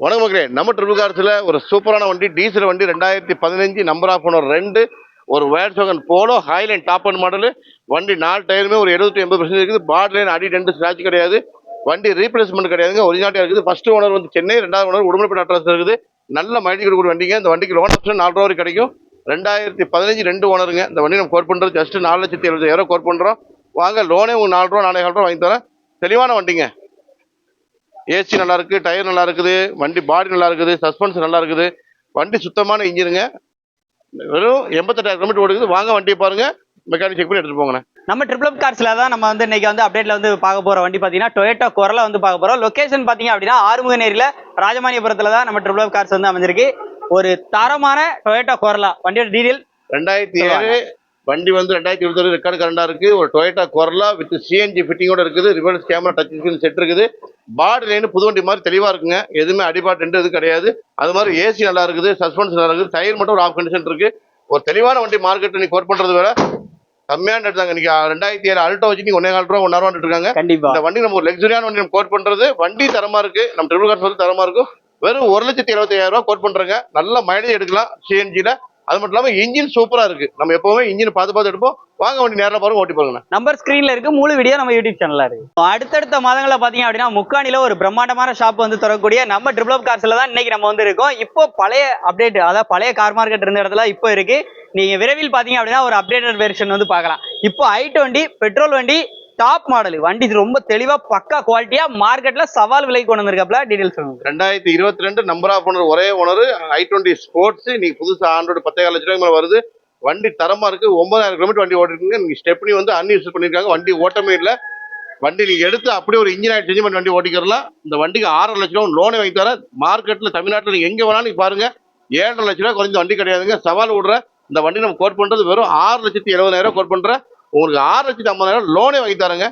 வணக்கம் மக்களே. நம்ம ட்ரிபிள் கார்ஸில் ஒரு சூப்பரான வண்டி டீசல் வண்டி ரெண்டாயிரத்தி பதினஞ்சு நம்பர் ஆஃப் ஓனர் ரெண்டு ஒரு Volkswagen Polo Highline top and model வண்டி நாலு டயருமே ஒரு எழுபத்தி எண்பது பர்சன்ட் இருக்குது. பாட் லைன் அடி ரெண்டு ஸ்க்ராட்ச் கிடையாது. வண்டி ரீப்ளேஸ்மெண்ட் கிடையாதுங்க ஒரிஜினாலிட்டியாக இருக்குது. ஃபர்ஸ்ட் ஓனர் வந்து சென்னை ரெண்டாவது ஓனர் உடுமலைப்பேட்டை அட்ரஸ் இருக்குது. நல்ல மைலேஜ் கொடுக்குற வண்டிங்க. இந்த வண்டிக்கு லோன் ஆப்ஷன் நாலு ரூபா வரைக்கும் கிடைக்கும். ரெண்டாயிரத்தி பதினஞ்சு ரெண்டு ஓனருங்க இந்த வண்டி நம்ம கோட் பண்ணுறது ஜஸ்ட் நாலு லட்சத்தி எழுபதாயிரம் கோட் பண்ணுறோம் வாங்க லோனே உங்களுக்கு நாலு ரூபா நாலே ரூபா வாங்கி தரேன். தெளிவான வண்டிங்க. ஏசி நல்லா இருக்கு டயர் நல்லா இருக்குது வண்டி பாடி நல்லா இருக்குது சஸ்பென்ஸ் நல்லா இருக்குது வண்டி சுத்தமான இன்ஜினுங்க. வெறும் எண்பத்தெட்டாயிரம் கிலோமீட்டர் ஓடுது. வாங்க வண்டியை பாருங்க. மெக்கானிக் செக் பண்ணி எடுத்துட்டு போங்கண்ணே. நம்ம ட்ரிபிள் கார்ஸ்ல தான் நம்ம வந்து இன்னைக்கு வந்து அப்டேட்ல வந்து பார்க்க போற வண்டி பாத்தீங்கன்னா டொயோட்டோ கொரலா வந்து பார்க்க போறோம். லொகேஷன் பாத்தீங்க அப்படின்னா ஆறுமுக நேரில ராஜமானியபுரத்துல தான் நம்ம ட்ரிபிள் கார்ஸ் வந்து அமைஞ்சிருக்கு. ஒரு தரமான டொயோட்டோ கொரலா வண்டியோட டீடைல் ரெண்டாயிரத்தி ஏழு வண்டி வந்து ரெண்டாயிரத்தி இருபத்தி ரெக்கார்டு கரண்டா இருக்கு. ஒரு டொயோட்டா கொரலா வித் சிஎன்ஜி ஃபிட்டிங்கோட இருக்குது. Reverse camera touch screen set இருக்குது. பாடி லைன் புது வண்டி மாதிரி தெளிவா இருக்குங்க. எதுவுமே அடிபாட் ரெண்டு இது கிடையாது. அது மாதிரி ஏசி நல்லா இருக்குது. சஸ்பென்ஸ் நல்லா இருக்குது. டயர் மட்டும் ஒரு ஆஃப் கண்டிஷன் இருக்கு. ஒரு தெளிவான வண்டி மார்க்கெட் நீ கோட் பண்றது வேற. கம்மியான ரேட் தாங்க. இன்னைக்கு ரெண்டாயிரத்தி ஏழு அல்ட்டோ வச்சு நீங்க ஒன்னே கால் ரூபா ஒன்னாயிரம் ரூபா இருக்காங்க. கண்டிப்பா. இந்த வண்டி நம்ம ஒரு லக்ஸரியான வண்டி நம்ம கோட் பண்றது. வண்டி தரமா இருக்கு. நம்ம ட்ரிபிள் கார்ஸ் வந்து தரமா இருக்கும். வெறும் ஒரு லட்சத்தி இருபத்தி ஐயாயிரம் ரூபாய் கோட் பண்றேங்க. நல்ல மைலேஜ் எடுக்கலாம். சிஎன்ஜில அது மட்டும் இல்லாம இன்ஜின் சூப்பரா இருக்கு. நம்ம எப்பவுமே இன்ஜின் பார்த்து பார்த்து எடுப்போம். வாங்க வண்டி நேரில் பாருங்க ஓட்டி பாருங்க நம்பர் ஸ்கிரீன்ல இருக்கு. முழு வீடியோ நம்ம யூடியூப் சேனல்ல இருக்கு. அடுத்தடுத்த மாதங்களில் பாத்தீங்க அப்படின்னா முக்காணில ஒரு பிரம்மாண்டமான ஷாப் வந்து திறக்கக்கூடிய நம்ம ட்ரிபிள் கார்ஸ்ல தான் இன்னைக்கு நம்ம வந்து இருக்கோம். இப்போ பழைய அப்டேட் அதாவது பழைய கார் மார்க்கெட் இருந்த இடத்துல இப்போ இருக்கு. நீங்க விரைவில் பாத்தீங்க அப்படின்னா ஒரு அப்டேட்டட் வெர்ஷன் வந்து பார்க்கலாம். இப்போ ஐ டுவெண்ட்டி பெட்ரோல் வண்டி டாப் மாடல் வண்டி ரொம்ப தெளிவா பக்கா குவாலிட்டியா மார்க்கெட்ல சவால் விலை கொண்டு வந்திருக்காப்ல. டீடைல்ஸ் சொல்லுங்க. ரெண்டாயிரத்தி இருபத்தி ரெண்டு நம்பர் ஆஃப் ஓனர் ஒரே ஓனர் ஐ டுவெண்ட்டி ஸ்போர்ட்ஸ் நீங்க புதுசா ஆண்ட்ராய்டு பத்தே லட்ச ரூபாய் மேலே வருது. வண்டி தரமா இருக்கு. ஒன்பதாயிரம் கிலோமீட்டர் வண்டி ஓட்டிருக்கீங்க நீங்க ஸ்டெப்னி வந்து அன்யூஸ் பண்ணிருக்காங்க வண்டி ஓட்டமே இல்ல வண்டி நீங்க எடுத்து அப்படியே ஒரு இன்ஜின் ஆயிட்டு செஞ்சு வண்டி ஓட்டிக்கிறலாம் இந்த வண்டிக்கு ஆறரை லட்ச ரூபா லோனே வாங்கி தர மார்க்கெட்ல தமிழ்நாட்டில் நீங்க எங்க வேணாலும் பாருங்க. ஏழரை லட்ச ரூபா குறைஞ்ச வண்டி கிடையாதுங்க. சவால் விடுற. இந்த வண்டி நம்ம கோட் பண்றது வெறும் ஆறு லட்சத்தி எழுபதாயிரம் கோட் பண்ற உங்களுக்கு ஆறு லட்சத்தி ஐம்பதாயிரம் லோனே வாங்கி தரேங்க.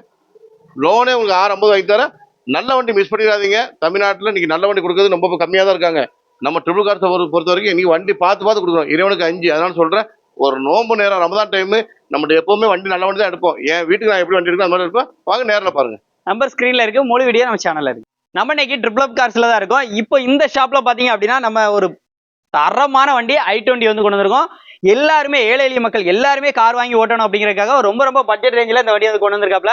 லோனே உங்களுக்கு ஆறு ஐம்பது வாங்கி தரேன். நல்ல வண்டி மிஸ் பண்ணிடாதீங்க. தமிழ்நாட்டில் இன்றைக்கி நல்ல வண்டி கொடுக்கறது ரொம்ப கம்மியாக தான் இருக்காங்க. நம்ம ட்ரிபிள் கார்ஸை பொறுத்த வரைக்கும் இன்றைக்கி வண்டி பார்த்து பார்த்து கொடுக்குறோம். இறைவனுக்கு அஞ்சு. அதனால சொல்கிறேன் ஒரு நோம்பு நேரம் ரமதான் டைமு நம்மகிட்ட எப்போவுமே வண்டி நல்ல வண்டி தான் எடுப்போம். என் வீட்டுக்கு நான் எப்படி வண்டி எடுக்கணும் அந்த மாதிரி எடுப்பேன் வாங்க நேரில் பாருங்கள் நம்பர் ஸ்க்ரீனில் இருக்குது முழு வீடியோ நம்ம சேனலில் இருக்குது நம்ம இன்னைக்கு ட்ரிபிள் அப் தான் இருக்கோம். இப்போ இந்த ஷாப்பில் பார்த்தீங்க அப்படின்னா நம்ம ஒரு தரமான வண்டி ஐ டுவெண்ட்டி வந்து கொண்டு வந்திருக்கோம். எல்லாருமே ஏழை எளிய மக்கள் எல்லாருமே கார் வாங்கி ஓட்டணும் அப்படிங்கிறதுக்காக ரொம்ப ரொம்ப பட்ஜெட் ரேஞ்சில் இந்த வண்டி வந்து கொண்டு வந்திருக்காப்ல.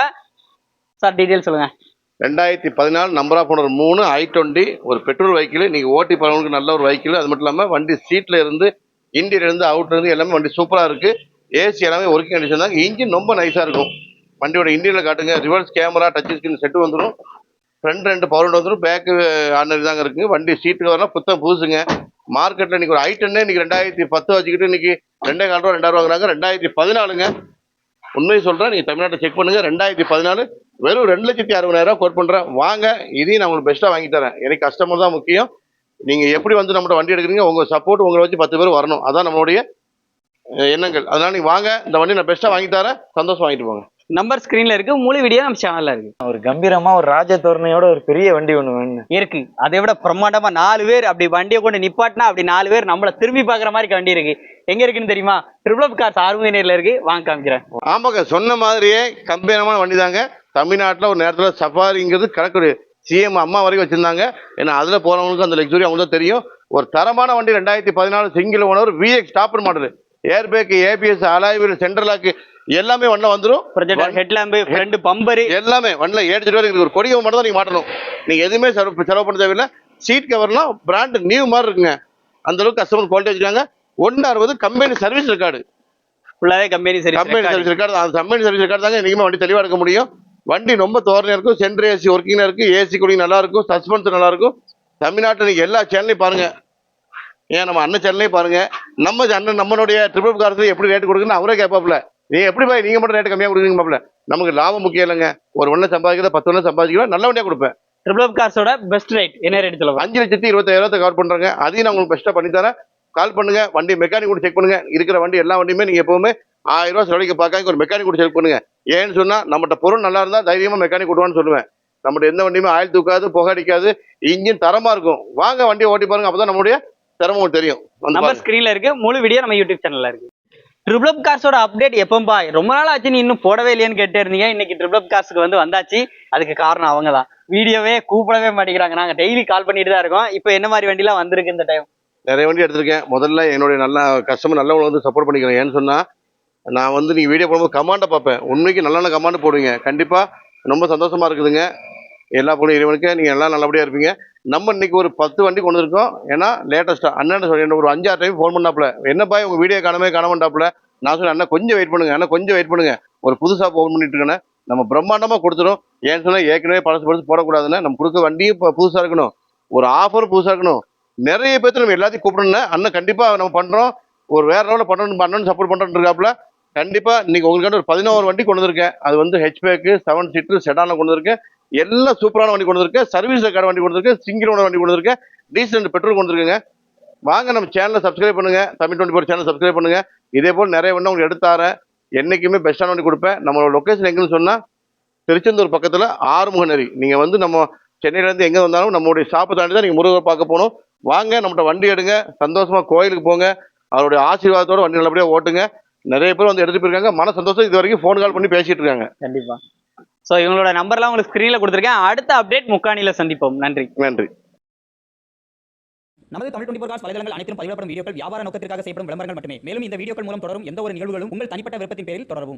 சார் டீட்டெயில் சொல்லுங்க. ரெண்டாயிரத்தி பதினாலு நம்பர் ஆஃப் ஓனர் மூணு ஐ டுவெண்ட்டி ஒரு பெட்ரோல் வெஹிக்கிள் நீங்கள் ஓட்டி போகிறவங்களுக்கு நல்ல ஒரு வெஹிக்கிள் அது மட்டும் இல்லாமல் வண்டி சீட்டில் இருந்து இருந்து அவுட்ல இருந்து எல்லாமே வண்டி சூப்பராக இருக்குது ஏசி எல்லாமே ஒர்க்கிங் கண்டிஷன் தான் இன்ஜின் ரொம்ப நைஸாக இருக்கும். வண்டியோட இன்டீரியர் காட்டுங்க. Reverse camera touch screen set வந்துடும் ஃப்ரண்ட் ரெண்டு பவர் வந்துடும் பேக்கு ஆர்டினரி தாங்க இருக்குது வண்டி சீட்டு வரலாம் புத்தம் புதுசுங்க. மார்க்கெட்டில் இன்னைக்கு ஒரு ஐ இன்னைக்கு ரெண்டாயிரத்தி பத்து வச்சுக்கிட்டு இன்னைக்கு ரெண்டே கால் ரூபா ரெண்டாயிரம் வாங்குறாங்க. ரெண்டாயிரத்தி பதினாலுங்க. உண்மையை சொல்கிறேன் நீங்கள் தமிழ்நாட்டை செக் பண்ணுங்க. ரெண்டாயிரத்தி பதினாலு வெறும் ரெண்டு லட்சத்தி அறுபதாயிரம் ரூபா கோட் பண்ணுறேன் வாங்க இதையும் நான் உங்களுக்கு பெஸ்ட்டாக வாங்கி தரேன். எனக்கு கஸ்டமர் தான் முக்கியம். நீங்கள் எப்படி வந்து நம்மளோட வண்டி எடுக்கிறீங்க உங்கள் சப்போர்ட் உங்களை வச்சு பத்து பேர் வரணும். அதான் நம்மளுடைய எண்ணங்கள். அதனால நீங்கள் வாங்க இந்த வண்டி நான் பெஸ்ட்டாக வாங்கி தரேன். சந்தோஷம் வாங்கிட்டு போங்க. நம்பர் ஸ்கிரீன்ல இருக்கு முழு வீடியோ நம்ம சேனல்ல இருக்கு. ஒரு கம்பீரமா ஒரு ராஜ தோரணையோட ஒரு பெரிய வண்டி ஒண்ணு வேணும் இருக்கு. அதை விட பிரம்மாண்டமா நாலு பேர் அப்படி வண்டியை கொண்டு நிப்பாட்டினா அப்படி நாலு பேர் நம்மள திரும்பி பாக்குற மாதிரி வண்டி இருக்கு. எங்க இருக்குன்னு தெரியுமா? ட்ரிபிள் கார்ஸ் ஆர்மி நேர்ல இருக்கு. வாங்க காமிக்கிறேன். ஆமாங்க சொன்ன மாதிரியே கம்பீரமான வண்டி தாங்க தமிழ்நாட்டில் ஒரு நேரத்தில் சஃபாரிங்கிறது கணக்கு சிஎம் அம்மா வரைக்கும் வச்சிருந்தாங்க. ஏன்னா அதில் போகிறவங்களுக்கு அந்த லக்ஸுரி அவங்க தான் தெரியும். ஒரு தரமான வண்டி ரெண்டாயிரத்தி பதினாலு single owner VX topper model air bag ABS alloy wheel central lock எல்லாமே வண்டில் வந்துடும் ப்ரொஜெக்டர் ஹெட்லாம்பு ஃப்ரண்ட் பம்பரு எல்லாமே வண்டியில் ஏடிச்சிட்டு வரைக்கும் ஒரு கொடியை மட்டும் தான் நீங்கள் மாட்டணும். நீங்கள் எதுவுமே செலவு செலவு பண்ண தேவையில்லை. சீட் கவர்லாம் பிராண்ட் நியூ மாதிரி இருக்குங்க. அந்த அளவுக்கு கஸ்டமர் குவாலிட்டி வச்சுருக்காங்க. ஒன்று அறுபது கம்பெனி சர்வீஸ் ரெக்கார்டு ஃபுல்லாவே கம்பெனி சரி கம்பெனி சர்வீஸ் ரெக்கார்டு அந்த கம்பெனி சர்வீஸ் ரெக்கார்டு தாங்க இனிமே வண்டி தெளிவாக எடுக்க முடியும். வண்டி ரொம்ப தோரணையாக இருக்கும். சென்ட்ரு ஏசி ஒர்க்கிங்காக இருக்குது ஏசி கூலிங் நல்லா இருக்கும். சஸ்பென்ஸ் நல்லா இருக்கும். தமிழ்நாட்டில் நீங்கள் எல்லா சேனலையும் பாருங்க. ஏன் நம்ம அண்ணன் சேனலையும் பாருங்க. நம்ம அண்ணன் நம்மளுடைய ட்ரிபிள் காரத்துல எப்படி ரேட் கொடுக்குன்னு அவரே கேட்பாப்புல. நீ எப்படி பாய் நீங்க மட்டும் ரேட் கம்மியாக கொடுக்குறீங்க பாப்புல நமக்கு லாபம் முக்கியம் இல்லைங்க. ஒரு ஒன்று சம்பாதிக்கிறத பத்து ஒன்று சம்பாதிக்கிறோம் நல்ல வண்டியாக கொடுப்பேன். ட்ரிபிள் கார்ஸோட பெஸ்ட் ரேட் என்ன ரேட் சொல்லுவாங்க அஞ்சு லட்சத்தி இருபத்தாயிரத்தை கவர் பண்றாங்க. அதையும் நான் உங்களுக்கு பெஸ்ட்டாக பண்ணி தரேன். கால் பண்ணுங்க. வண்டி மெக்கானிக் கூட செக் பண்ணுங்க. இருக்கிற வண்டி எல்லா வண்டியுமே நீங்க எப்பவுமே ஆயிரம் ரூபாய் செலவழிக்க பார்க்காம ஒரு மெக்கானிக் கூட செக் பண்ணுங்க. ஏன்னு சொன்னா நம்மகிட்ட பொருள் நல்லா இருந்தா தைரியமா மெக்கானிக் விடுவான்னு சொல்லுவேன். நம்மகிட்ட எந்த வண்டியுமே ஆயில் தூக்காது புகை அடிக்காது இன்ஜின் தரமா இருக்கும். வாங்க வண்டியை ஓட்டி பாருங்க. அப்பதான் நம்மளுடைய உங்களுக்கு தெரியும். நம்பர் பாருங்க. ஸ்கிரீன்ல இருக்கு. முழு வீடியோ நம்ம யூடியூப் சேனல்ல இருக்கு. ட்ரிபிள் அப் கார்ஸோட அப்டேட் எப்பம்பா ரொம்ப நாள் ஆச்சு நீ இன்னும் போடவே இல்லையான்னு கேட்டே இருந்தீங்க. இன்னைக்கு ட்ரிபிள் அப் கார்ஸ்க்கு வந்து வந்தாச்சு. அதுக்கு காரணம் அவங்க தான். வீடியோவே கூப்பிடவே மாட்டேங்கிறாங்க. நாங்க டெய்லி கால் பண்ணிட்டு தான் இருக்கோம். இப்போ என்ன மாதிரி வண்டிலாம் வந்திருக்கு இந்த டைம் நிறைய வண்டி எடுத்திருக்கேன். முதல்ல என்னுடைய நல்ல கஸ்டமர் நல்லவங்களை வந்து சப்போர்ட் பண்ணிக்கிறேன். ஏன்னு சொன்னா நான் வந்து நீங்க வீடியோ போடும்போது கமாண்டை பார்ப்பேன். உண்மைக்கு நல்ல நல்ல கமாண்ட் போடுவீங்க. கண்டிப்பா ரொம்ப சந்தோஷமா இருக்குதுங்க. எல்லா பொண்ணு இறைவனுக்கு நீங்க எல்லாம் நல்லபடியா இருப்பீங்க. நம்ம இன்னைக்கு ஒரு பத்து வண்டி கொண்டு இருக்கோம் ஏன்னா லேட்டஸ்ட்டாக அண்ணன் சொல்லி என்ன ஒரு அஞ்சாறு டைம் ஃபோன் பண்ணாப்புல. என்னப்பா உங்கள் வீடியோ காணவே காண மாட்டாப்புல நான் சொன்னேன் அண்ணா கொஞ்சம் வெயிட் பண்ணுங்க அண்ணா கொஞ்சம் வெயிட் பண்ணுங்க. ஒரு புதுசாக ஃபோன் பண்ணிட்டு இருக்கேன் நம்ம பிரம்மாண்டமாக கொடுத்துரும் ஏன்னு சொன்னால் ஏற்கனவே பழசு பழசு போடக்கூடாதுன்னு நம்ம கொடுக்க வண்டியும் இப்போ புதுசாக இருக்கணும். ஒரு ஆஃபரும் புதுசாக இருக்கணும். நிறைய பேர்த்து நம்ம எல்லாத்தையும் கூப்பிடணும் அண்ணன் கண்டிப்பாக நம்ம பண்ணுறோம் ஒரு வேற லெவலில் பண்ணணும் பண்ணணும் சப்போர்ட் பண்ணிட்டு இருக்காப்புல. கண்டிப்பாக இன்னைக்கு உங்களுக்கான ஒரு பதினோரு வண்டி கொண்டு வந்திருக்கேன். அது வந்து ஹெச்பேக்கு செவன் சீட்டு செடான கொண்டு வந்திருக்கேன். எல்லாம் சூப்பரான வண்டி கொண்டு வந்திருக்கேன் சர்வீஸ் ரெக்கார்டு வண்டி கொண்டு வந்திருக்கேன் சிங்கிள் ஓனர் வண்டி கொண்டு வந்திருக்கேன் டீசல் பெட்ரோல் கொண்டு வந்திருக்கேங்க. வாங்க நம்ம சேனலை சப்ஸ்கிரைப் பண்ணுங்க. Tamil twenty four channel subscribe பண்ணுங்க. இதே போல் நிறைய வண்டி உங்களுக்கு எடுத்தாரேன் என்றைக்குமே பெஸ்ட்டான வண்டி கொடுப்பேன். நம்மளோட லொக்கேஷன் எங்கன்னு சொன்னால் திருச்செந்தூர் பக்கத்துல ஆறுமுகநேரி நீங்கள் வந்து நம்ம சென்னையிலேருந்து எங்கே வந்தாலும் நம்மளுடைய ஷாப்பை தாண்டி தான் நீங்கள் முருகர் பார்க்க போகணும். வாங்க நம்மகிட்ட வண்டி எடுங்க. சந்தோஷமாக கோயிலுக்கு போங்க. அவருடைய ஆசீர்வாதத்தோட வண்டி நல்லபடியாக ஓட்டுங்க. நிறைய பேர் வந்து எடுத்துட்டு போயிருக்காங்க. மன சந்தோஷம் இது வரைக்கும் ஃபோன் கால் பண்ணி பேசிட்டு இருக்காங்க. கண்டிப்பாக ஸோ இவங்களோட நம்பர்லாம் உங்களுக்கு ஸ்க்ரீனில் கொடுத்துருக்கேன். அடுத்த அப்டேட் முக்காணியில சந்திப்போம். நன்றி. நன்றி. நமது தமிழ் டுவெண்டி காஸ் வலைதளங்கள் அனைத்தும் பதிவிடப்படும் வீடியோக்கள் வியாபார நோக்கத்திற்காக செய்யப்படும் விளம்பரங்கள் மட்டுமே. மேலும் இந்த வீடியோக்கள் மூலம் தொடரும் எந்த ஒரு நிகழ்வுகளும் உங்கள் தனிப்பட்ட விருப்பத்தின் பேரில் தொடரவும்.